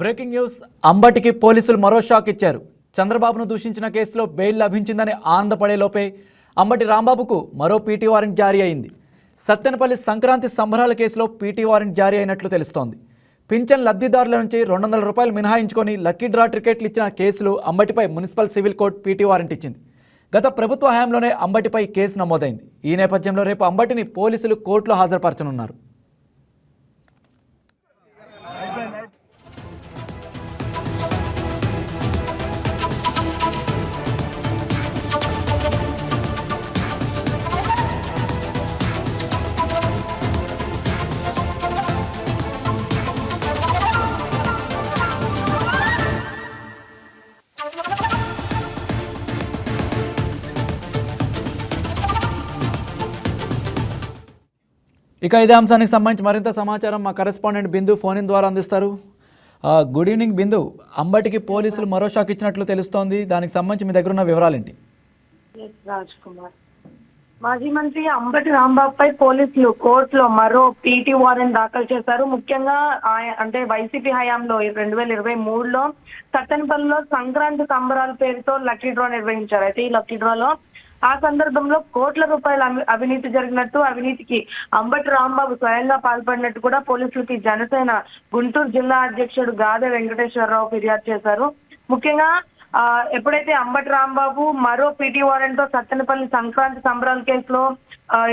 Breaking news అంబటికి పోలీసులు మరో shock ఇచ్చారు. చంద్రబాబును దూషించిన కేసులో బెయిల్ లభించిందని ఆనందపడే లోపే అంబటి రాంబాబుకు మరో పీటీ వారెంట్ జారీ అయింది. సత్తెనపల్లి సంక్రాంతి సంబరాల కేసులో పీటీ వారెంట్ జారీ అయినట్లు తెలుస్తోంది. పింఛన్ లబ్ధిదారుల నుంచి రెండు వందల రూపాయలు మినహాయించుకొని లక్కీ డ్రా టికెట్లు ఇచ్చిన కేసులు అంబటిపై municipal civil court PT warrant ఇచ్చింది. గత ప్రభుత్వ హయాంలోనే అంబటిపై కేసు నమోదైంది. ఈ నేపథ్యంలో రేపు అంబటిని పోలీసులు కోర్టులో హాజరుపరచనున్నారు. ఇక ఇదే అంశానికి సంబంధించి మరింత సమాచారం మా కరెస్పాండెంట్ బిందు ఫోన్ ఇన్ ద్వారా అందిస్తారు. గుడ్ ఈవినింగ్ బిందు. అంబటికి పోలీసులు మరో షాక్ ఇచ్చినట్లు తెలుస్తోంది. దానికి సంబంధించి మీ దగ్గర ఉన్న వివరాలేంటి? ఏంటి రాజ్ కుమార్ మాజీ మంత్రి అంబటి రాంబాబు పై పోలీసులు కోర్టులో మరో పీటీ వారెంట్ దాఖలు చేశారు. ముఖ్యంగా అంటే వైసీపీ హయాంలో రెండు వేల ఇరవై మూడులో సత్తెనపల్లిలో సంక్రాంతి సంబరాల పేరుతో లక్కీ డ్రా నిర్వహించారు. అయితే ఈ లక్కీ డ్రాలో ఆ సందర్భంలో కోట్ల రూపాయల అవినీతి జరిగినట్టు అవినీతికి అంబటి రాంబాబు స్వయంగా పాల్పడినట్టు కూడా పోలీసులకి జనసేన గుంటూరు జిల్లా అధ్యక్షుడు గాదె వెంకటేశ్వరరావు ఫిర్యాదు చేశారు. ముఖ్యంగా ఆ, ఎప్పుడైతే అంబటి రాంబాబు మరో పీటీ వారెంట్తో సత్తెనపల్లి సంక్రాంతి సంబరాల కేసులో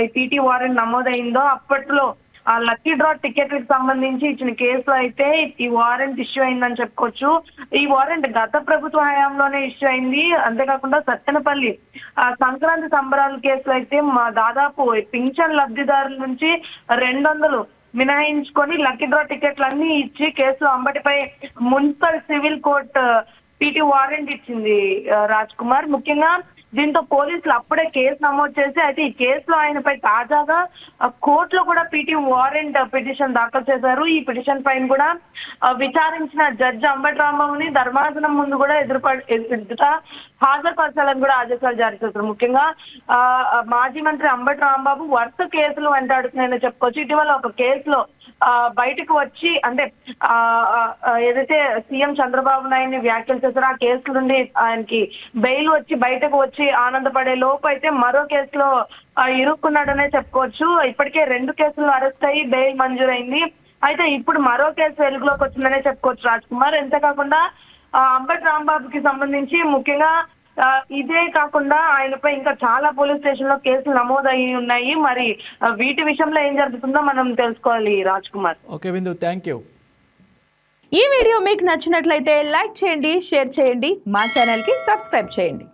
ఈ పీటీ వారెంట్ నమోదైందో అప్పట్లో ఆ లక్కీ డ్రా టికెట్లకు సంబంధించి ఇచ్చిన కేసులో అయితే ఈ వారెంట్ ఇష్యూ అయిందని చెప్పుకోవచ్చు. ఈ వారెంట్ గత ప్రభుత్వ హయాంలోనే ఇష్యూ అయింది. అంతేకాకుండా సత్తెనపల్లి ఆ, సంక్రాంతి సంబరాల కేసులో అయితే మా దాదాపు పింఛన్ లబ్ధిదారుల నుంచి రెండు వందలు మినహాయించుకొని లక్కీ డ్రా టికెట్లన్నీ ఇచ్చి కేసులో అంబటిపై municipal civil court PT warrant ఇచ్చింది రాజ్ కుమార్. ముఖ్యంగా దీంతో పోలీసులు అప్పుడే కేసు నమోదు చేసి అయితే ఈ కేసులో ఆయనపై తాజాగా కోర్టులో కూడా పీటీ వారెంట్ పిటిషన్ దాఖలు చేశారు. ఈ పిటిషన్ పైన కూడా విచారించిన జడ్జి అంబటి రాంబాబుని ధర్మాసనం ముందు కూడా ఎదురుపడి ఎదుట హాజరుపరచాలని కూడా ఆదేశాలు జారీ చేశారు. ముఖ్యంగా ఆ, మాజీ మంత్రి అంబటి రాంబాబు వరుస కేసులు వెంటాడుతున్నాయని చెప్పుకోవచ్చు. ఇటీవల ఒక కేసులో బయటకు వచ్చి అంటే ఆ, ఏదైతే సీఎం చంద్రబాబు నాయుడిని వ్యాఖ్యలు చేశారో ఆ కేసు నుండి ఆయనకి బెయిల్ వచ్చి బయటకు వచ్చి ఆనందపడే లోపు అయితే మరో కేసులో ఇరుక్కున్నాడనే చెప్పుకోవచ్చు. ఇప్పటికే రెండు కేసులు అరెస్ట్ అయ్యి బెయిల్ మంజూరైంది. అయితే ఇప్పుడు మరో కేసు వెలుగులోకి వచ్చిందనే చెప్పుకోవచ్చు రాజ్ కుమార్. ఎంతకాకుండా ఆ, అంబటి రాంబాబుకి సంబంధించి ముఖ్యంగా ఇదే కాకుండా ఆయనపై ఇంకా చాలా పోలీస్ స్టేషన్లో కేసులు నమోదయ్యి ఉన్నాయి. మరి వీటి విషయంలో ఏం జరుగుతుందో మనం తెలుసుకోవాలి Raj Kumar. Okay Bindu thank you ఈ వీడియో మీకు నచ్చినట్లయితే లైక్ చేయండి షేర్ చేయండి. మా ఛానల్కి సబ్స్క్రైబ్ చేయండి.